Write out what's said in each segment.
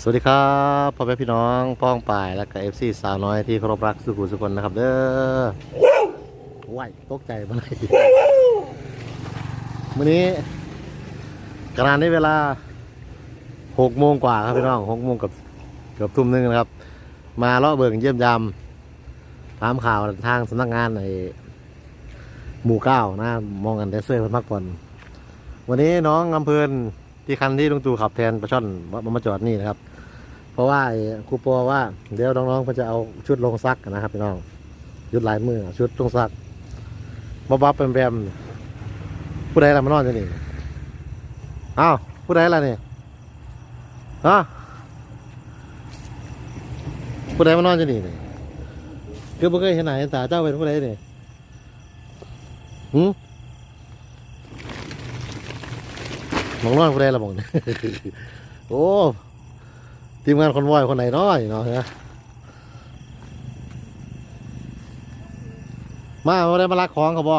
สวัสดีครับพ่อแม่พี่น้องป้องป่ายและก็เอฟซีสาวน้อยที่เคารพรักสุขุมสุคนนะครับเด้อว้ายตกใจมาเลยวันนี้กระดานี้เวลาหกโมงกว่าครับพี่น้องหกโมงกับเกือบทุ่มนึงนะครับ มาเลาะเบิ่งเยี่ยมยามตามข่าวทางสำนักงานในหมู่เก้านะมองกันแต่เสื้อเพิ่นพักผ่อนวันนี้น้องอำเภอที่คันที่ลุงตู่ขับแทนประช่อนมามาจอดนี่นะครับ เพราะว่าครูปอว่าเดี๋ยวน้องๆเขาจะเอาชุดลงซักนะครับพี่น้องชุดลายมือชุดลงซักบ๊อบแบมๆผู้ใดล่ะมานอนอยู่นี่อ้าวผู้ใดล่ะนี่ฮะผู้ใดมานอนอยู่นี่นี่คือบ่เคยเห็นหน้าเห็นตาเจ้าเป็นผู้ใดนี่หืมมองนอนผู้ใดล่ะมองโอ้ ทีมงานคนวอยคนไหนน้อยเนาะนะมาบ่ได้มาลักของเขาบ่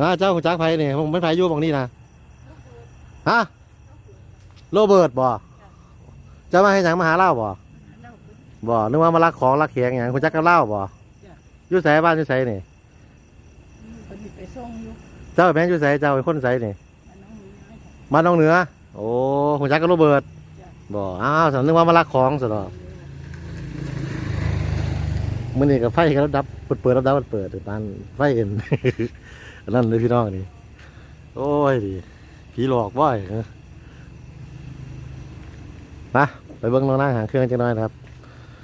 นะเจ้าของจักไผนี่ผมไม่ไผอยู่บางนี้นะฮะโรเบิร์ตบ่เจ้ามาให้หยังมาหาเล่าบ่บ่นึกว่ามาลักของลักเขียงหยังคุณจักกับเล่าบ่อยู่ไสบ้านอยู่ไสนี่คนที่ไปส่งอยู่เจ้าแม่นอยู่ไสเจ้าเป็นคนไสนี่บ้านน้องนี้ให้มาน้องเหนือ โอ้คุณจักกับโรเบิร์ต บ่อ้าวสำนึกว่ามาลักของซะเนาะมื้อนี้ก็ไฟก็ดับเปิดเปิดดับดับเปิดเปิดปานไฟเอ็นอันนั่นเลยพี่น้องนี่โอ้ยดิผีหลอกบ่อยเออมาไปเบิ่งน้องนางหางเครื่องจังน้อยครับ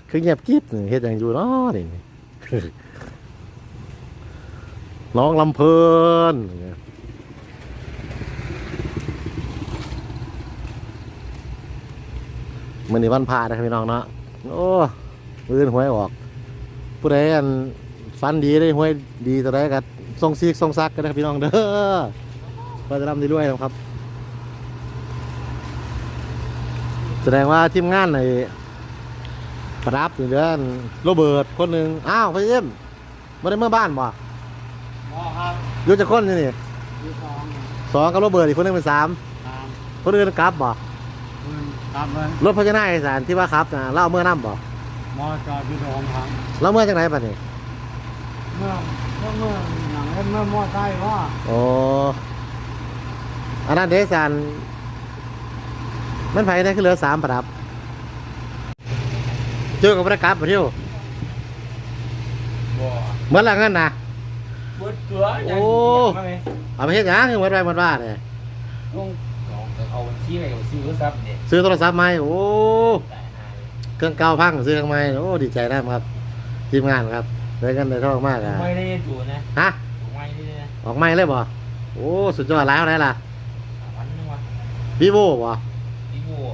เครื่องเงียบกิ๊บเฮ็ดหยังอยู่เนาะนี่น้องลำเพลิน มื่อนี้วันพานะครับพี่น้องเนาะโอ้มือหวยออก ผู้ใดอันฟันดีได้หวยดีตัวใดก็ทรงซีกทรงซักกันนะครับพี่น้องเด้อก็จะร่ำดีด้วยนะครับ แสดงว่าทีมงานในประดับอยู่เดือนโรเบิร์ตคนหนึ่งอ้าวพี่เอ็มไม่ได้เมื่อบ้านบ่หมอครับอยู่จะคนนี่นี่อยู่สองสองกับโรเบิร์ตอีกคนหนึงเป็นสามตามคนอื่นกลับบ่ ปืนตามเลยรถพจนาเอกสารที่ว่าครับนะเล่าเมื่อน้ำบ่หมอจอดอยู่สองครั้งเล่าเมื่อจากไหนป่ะนี่เมื่อเมื่อเมื่อหนังเล่นเมื่อหมอใต้ว่าโอ้อันนั้นเดซานมันไผได้คือเหลือสามประดับ เจอกับประกับไปเที่ยวบ่เหมือนละเงินนะเบิดตัวโอ้เอาไปเฮ็ดหยังคือเหมือนไรเหมือนว่าเนี่ยต้องเอาบัญชีไปกับซื้อโทรศัพท์เนี่ย ซื้อโทรศัพท์ใหม่โอ้เครื่องเก่าพังซื้อเครื่องใหม่โอ้ดีใจนะครับทีมงานครับได้กันได้ทองมากอะไม่ได้จูนะฮะไม่ได้นะออกใหม่เลยบ่โอ้สุดยอดแล้วไหนล่ะวันนึงวะวีโวบ่พี่บัว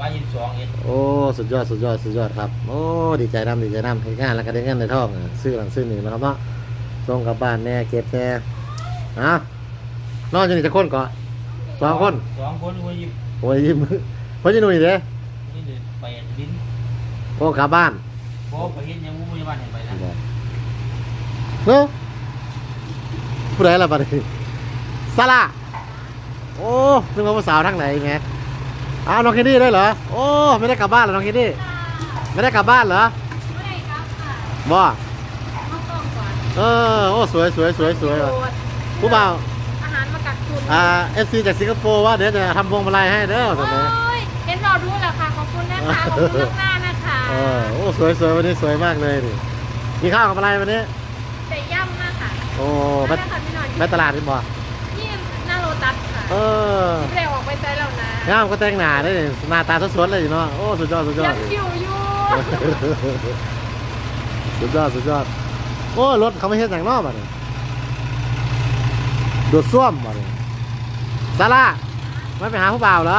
ว่ายินสองเอ็ดโอ้สุดยอดสุดยอดสุดยอดครับโอ้ดีใจน้ำดีใจน้ำเห็นงานแล้วก็ได้เงินในทองอะซื้อหลังซื้อหนึ่งนะครับเนาะส่งกลับบ้านแน่เก็บแน่อะนอนอยู่นี่จะคนก่อนสองคนสองคนว่ายิบโอ้ยยิ้มเพราะจะหนุ่ยเด้นี่เดินไปบินโอ้กลับบ้านเพราะไปเห็นยังมุ้งยาบ้านเห็นไปนะเนาะผู้ใดล่ะบัดนี้ซาร่าโอ้นึกว่าผู้สาวทางไหนไงอ้าวน้องแคนดี้ได้เหรอโอ้ไม่ได้กลับบ้านเหรอน้องแคนดี้ไม่ได้กลับบ้านเหรอไม่ได้ครับค่ะบ่เข้ากล้องก่อนเออโอ้สวยสวยสวยสวยว่ะผู้บ่าวอาหารมากักตุนอ่าเอฟซีจากสิงคโปร์ว่าเดี๋ยวจะทำพวงมาลัยให้เด้อโอ้สมัยยเห็นรอ ดูแหละค่ะ ขอบคุณนะคะ ขอบคุณล่วงหน้านะคะเออโอ้สวยสวยวันนี้สวยมากเลยดิมีข้าวกับอะไรวันนี้แต่ย่ำนะคะโอ้แม่แม่ค่ะพี่หน่อยแม่ตลาดนี่บ่ที่หน้าโลตัสค่ะเออไม่ได้ออกไปใจแล้วนะงามก็แต่งหน้าได้นี่หน้าตาสดๆเลยเนาะโอ้สุดยอดสุดยอยัดงคิวอยู่สุดยอดสุดยอดโอ้รถเขาไม่เห็นอย่างนอกบ่เนี่ยดูดซ่วมบ่เนี่ยซาร่าไม่ไปหาผู้บ่าวเหรอ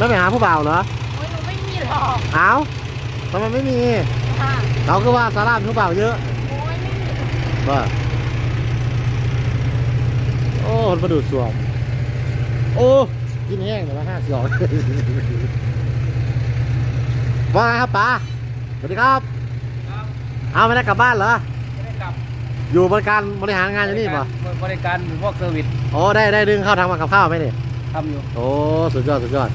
ไม่ไปหาผู้บ่าวเหรอโอ้ยหนูไม่มีหรอกเอ้าทำไมไม่มีค่ะเขาก็ว่าซาร่ามีผู้บ่าวเยอะโอ้ยไม่มีว่าโอ้คนมาดูดซ่วมโอ้กินแห้งเดี๋ยวมาห้าสองว่าไงครับป๋าสวัสดีครับ ครับเอาไม่ได้กลับบ้านเหรอ ไม่ได้กลับอยู่บริการบริหารงานอยู่นี่ป่ะบริการพวกเซอร์วิส โอ้ได้ได้ดึงเข้าทางมากับข้าวไหมเนี่ยทำอยู่ โอ้ สุดยอด สุดยอด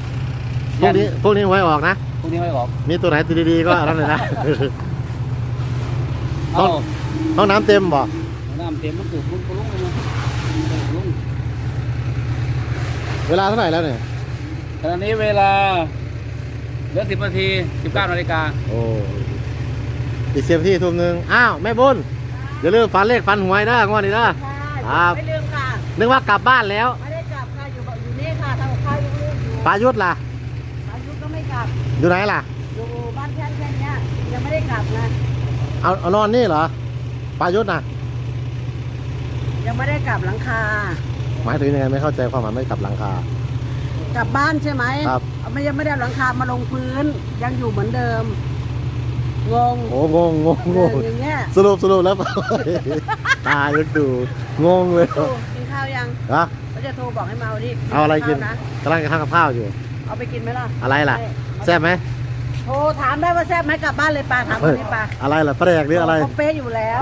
พวกนี้พวกนี้ไว้ออกนะพรุ่งนี้ไม่ออกมีตัวไหนตัวดีๆก็นั่นเลยนะเอาห้องน้ำเต็มบ่น้ำเต็มมันถูกลุกลุกเลยนะลุกเวลาเท่าไหร่แล้วเนี่ย ขณะนี้เวลาเหลือสิบนาทีสิบเก้านาฬิกาโอ้อีกเสียที่ทุ่มหนึ่งอ้าวแม่บุญอย่าลืมฟันเลขฟันหวยนะงวดนี้นะ ครับไม่ลืมค่ะ นึกว่ากลับบ้านแล้ว ไม่ได้กลับค่ะ อยู่กับอยู่นี่ค่ะทำกับข้าวยังลูกอยู่ปายุทธล่ะอายุ ก็ไม่กลับ อยู่ไหนล่ะ อยู่บ้านแค่แค่เนี้ยยังไม่ได้กลับนะเอาเอานอนนี่เหรอปายุทธน่ะยังไม่ได้กลับหลังคา หมายถึงยังไงไม่เข้าใจความหมายไม่กลับหลังคา กลับบ้านใช่ไหมครับ เอาไม่ยังไม่ได้เอาหลังคามาลงพื้น ยังอยู่เหมือนเดิม งงโอ้งงงงงงเอออย่างเงี้ยสรุปสรุปแล้ว ตายังดูงงเลยโอ้กินข้าวยังฮะเขาจะโทรบอกให้มาเอาดิเอาอะไรกินข้าวนะกำลังจะทำกับข้าวอยู่ เอาไปกินไหมล่ะอะไรล่ะ ม่ แซ่บไหมโทรถามได้ว่าแซ่บไหมกลับบ้านเลยปลาถามคนนี้ปลาอะไรล่ะแปลกหรืออะไรเขาเป๊ะอยู่แล้ว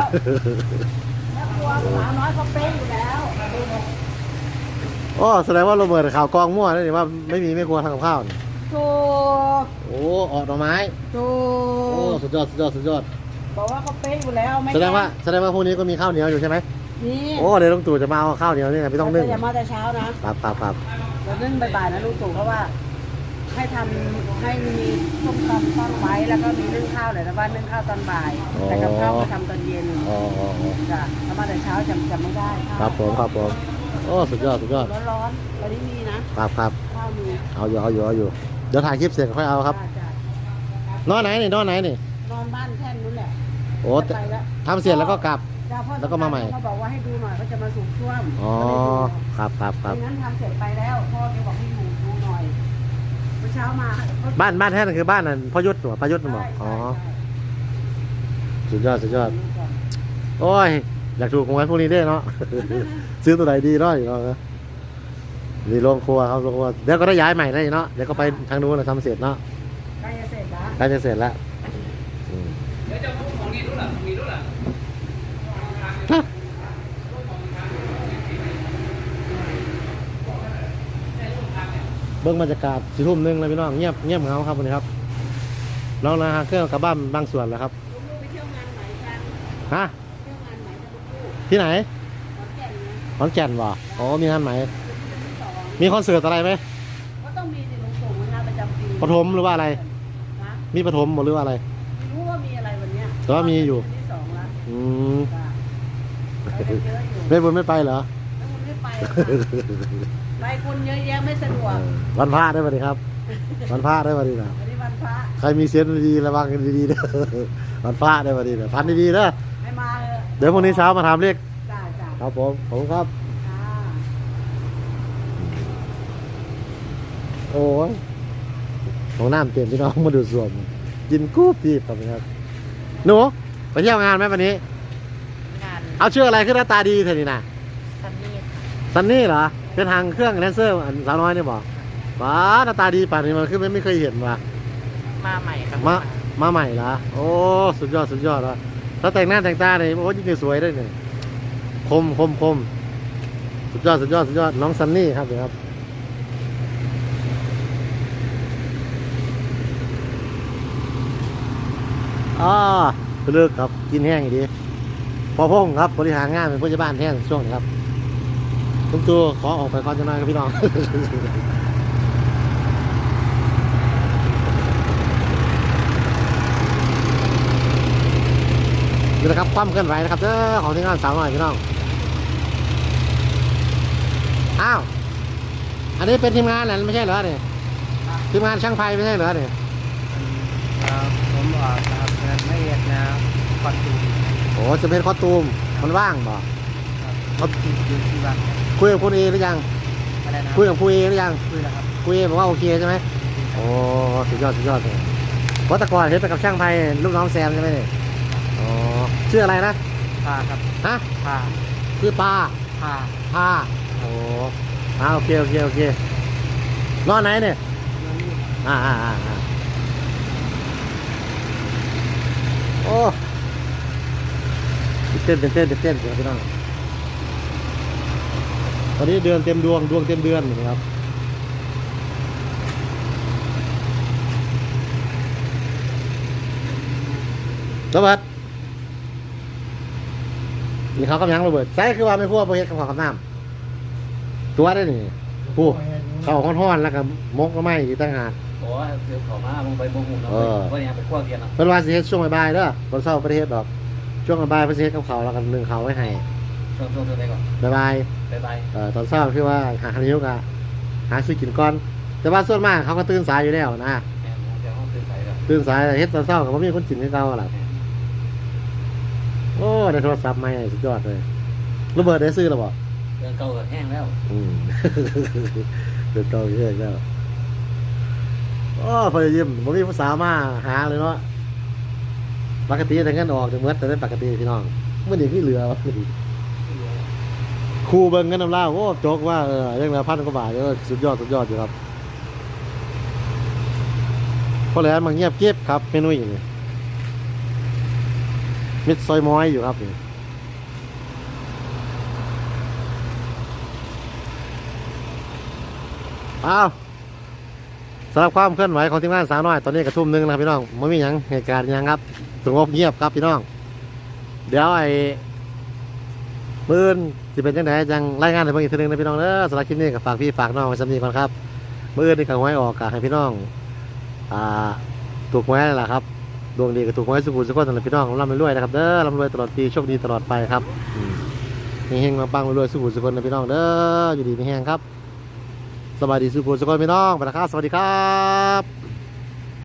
แม่ครัวสาวน้อยเขาเป๊ะอยู่แล้วโอ้แสดงว่าโรเบิร์ตข่าวกองมั่วนี่ว่าไม่มีไม่ควรทำกับข้าวนี่ถูกโอ้ออกดอกไม้ถูโอ้กสุดยอดสุดยอดสุดยอดบอกว่าเขาเป๊ะอยู่แล้วไม่แสดงว่าแสดงว่าพรุ่งนี้ก็มีข้าวเหนียวอยู่ใช่ไหมนี่โอ้เดี๋ยวลุงตู่จะมาเอาข้าวเหนียวนี่ไงไม่ต้องนึ่งอย่ามาแต่เช้านะครับครับครับเดี๋ยวนึ่งบ่ายๆนะลูกตู่เพราะว่า ให้ทำให้มีส้มตำตั้งไว้แล้วก็มีนึ่งข้าวเลยแต่ว่านึ่งข้าวตอนบ่าย แต่กับข้าวมาทำตอนเย็นอ๋ออ๋ออ๋อจ้ะถ้ามาแต่เช้าจำจำไม่ได้ข้าวครับผมครับผมโอ้สุดยอดสุดยอดร้อนๆตอนนี้มีนะครับครับข้าวมีเอาอยู่เอาอยู่เอาอยู่เดี๋ยวถ่ายคลิปเสร็จค่อยเอาครับจ้ะจ้ะนอนไหนนี่นอนไหนนี่นอนบ้านแค่นู้นแหละโอ้จะไปแล้วทำเสร็จแล้วก็กลับ จ้ะพ่อแล้วก็มาใหม่ เขาบอกว่าให้ดูหน่อยเขาจะมาสูบช่วมอ๋อก็เลยดูครับครับครับไม่งั้นทำเสร็จไปแล้วพ่อแกบอกให้อยู่ดูหน่อยเมื่อเช้ามาเขาบ้านบ้านแท้นั่นคือบ้านนั่นพ่อยุทธหรอพ่อยุทธบอกใช่อ๋อใช่สุดยอดสุดยอดใช่โอ้ยอยากถูกหวยพวกนี้ด้วยเนาะซื้อตัวไหนดีเนาะอยู่เนาะนี่โรงครัวครับโรงครัวเดี๋ยวก็ได้ย้ายใหม่ได้เนาะเดี๋ยวก็ไปทางนู้นนะทำเสร็จเนาะใกล้จะเสร็จแล้วใกล้จะเสร็จแล้วอืม เดี๋ยวจะมุกของนี่รู้หรอของนี่รู้หรอ เบื้องบรรยากาศสี่ทุ่มหนึงเลยพี่น้องเงียบเงียบเหงาครับวันนี้ครับน้องนะฮะเครื่องกลับบ้านบางส่วนแล้วครับลูกไปเที่ยวงานไหนกันฮะเที่ยวงานไหนกันลูกที่ไหนขอนแก่นนะขอนแก่นบ่อ๋อมีงานไหมที่สองมีคอนเสิร์ตอะไรไหมก็ต้องมีสิหลวงปู่งานประจำปีปฐมหรือว่าอะไรนะมีปฐมหรือว่าอะไรไม่รู้ว่ามีอะไรวันเนี้ยแต่ว่ามีอยู่ที่สองละอืมจ้ะไปกันเยอะอยู่ไม่บุญไม่ไปเหรอแล้วคุณไม่ไปหรอกค่ะ ไปคนเยอะแยะไม่สะดวกวันพระได้ปะดิครับ วันพระได้ปะดินะวันนี้วันพระใครมีเซนส์ดีๆระวังกันดีๆเด้อวันพระได้ปะดินะพันดีๆเด้อให้มาเถอะเดี๋ยวพรุ่งนี้เช้ามาถามเลขจ้าจ้าครับผมผมครับ จ้าโอ้ยของน้ำเต็มพี่น้องมาดูส่วมกินกู้ปีบครับครับหนูไปเที่ยวงานไหมวันนี้ งานเอาชื่ออะไรขึ้นหน้าตาดีเถอะนี่นะซันนี่ค่ะซันนี่เหรอ เป็นทางเครื่องแลนเซอร์อันสาวน้อยนี่บอกว้าหน้าตาดีป่านนี้มันขึ้นไม่ไม่เคยเห็นว่ะมาใหม่ครับมามาใหม่ละโอ้สุดยอดสุดยอดแล้วถ้าแต่งหน้าแต่งตาเนี่ยโอ้ยิ่งจะสวยได้เนี่ยคมคมคมสุดยอดสุดยอดสุดยอดน้องซันนี่ครับเดี๋ยวครับอ่าเลิกครับกินแห้งอีกดีพอพงครับบริหารงานเป็นผู้ใหญ่บ้านแท้ช่วงนี้ครับ ทุกตัวขอออกไปก่อนจะนอนครับพี่น้องนี่นะครับความเคลื่อนไหวนะครับเด้อของที่งานสาวหน่อยพี่น้องอ้าวอันนี้เป็นทีมงานแหละไม่ใช่เหรอเนี่ยทีมงานช่างไฟไม่ใช่เหรอเนี่ยครับผมออกครับงานไม่เอกนะคอนตูมโอ้จะเป็นคอสตูมมันว่างบ่ครับที่อยู่ที่บ้าน คุยกับคุณเอหรือยังอะไรนะคุยกับคุณเอหรือยังคุยแล้วครับคุยเอบอกว่าโอเคใช่ไหมโอ้สุดยอดสุดยอดเลยเพราะแต่ก่อนเห็นไปกับช่างไฟลูกน้องแซมใช่ไหมเนี่ยอ๋อชื่ออะไรนะพาครับฮะพาชื่อปลาพาพาโอ้อ่าโอเคโอเคโอเคนอนไหนเนี่ยอ่าอ่าอ่าอ่าโอ้ตื่นเต้นตื่นเต้นตื่นเต้นครับพี่น้อง ตอนนี้เดือนเต็มดวงดวงเต็มเดือนนะครับระเบิดนี่เขากำยังระเบิดใช่คือว่าไม่พูดประเทศกับขอคำน้ำตัวได้นี่ผู้เขาห้อนๆแล้วก็มกก็ไม่อีกต่างหากโอ้เสือเขามาลงไปมงหุ่นเราไปเนี่ยไปขั้วเกียนเนาะเป็นวันเสียช่วงบ่ายๆเด้อคนเศร้าประเทศดอก ช่วงบ่ายประเทศกับเขาแล้วกันหนึ่งเขาไว้ให้ ช่วงช่วงช่วงไหนก่อนบ่ายบายบายๆเอ่อตอนเช้าคือว่าหาคันยุกอะหาซื้อกินก่อน แต่ว่าส่วนมากเขาก็ตื่นสายอยู่แล้วนะ แม่ผมจะห้องตื่นสายแล้วตื่นสายเฮ็ดตอนเช้าก็บ่มีคนกินคือเก่าล่ะ โอ้ ได้โทรศัพท์ใหม่สุดยอดเลยระเบิดได้ซื้อแล้วบ่เรื่องเก่าก็แห้งแล้วอืม เดือดเก่าเยอะแล้วโอ้พอยิ้มบ่มีผู้สาวมาหาเลยเนาะ ปกติแต่เงินออกจะเมื่อแต่ได้ปกติพี่น้องเมื้อนี้คือเหลือวะ ครูเบิ่งเงินน้ำลาวโอ้โจกว่าเออยังเหลือพันกว่าบาทเออสุดยอดสุดยอดอยู่ครับพอแล้วมันเงียบเก็บครับเมนูอย่างนี้มิดซอยม้อยอยู่ครับนี่อ้าวสำหรับความเคลื่อนไหวของทีมงานสาวน้อย ตอนนี้กระทุ่มหนึงนะครับพี่น้องไม่มีหยังเหตุการณ์ยังครับสงบเงียบครับพี่น้อง เดี๋ยวไอ มื่นสิเป็นจังไดจังรายงานให้เพิ่นอีกทีหนึงนะพี่น้องเด้อสำหรับคลิปนี้ก็ฝากพี่ฝากน้องไว้สำนีก่อนครับมื่นนี่ก็หวยออกก็ให้พี่น้องอ่าถูกหวยนั่นแหละครับดวงดีก็ถูกหวยสุขุมสุขคนนั่นแหละพี่น้องร่ำรวยนะครับเด้อร่ำรวยตลอดปีโชคดีตลอดไปครับอืมเฮงๆปังๆรวยๆสุขุมสุขคนนะพี่น้องเด้ออยู่ดีมีแฮงครับสบายดีสุขุมสุขคนพี่น้องไปละครับสวัสดีครับ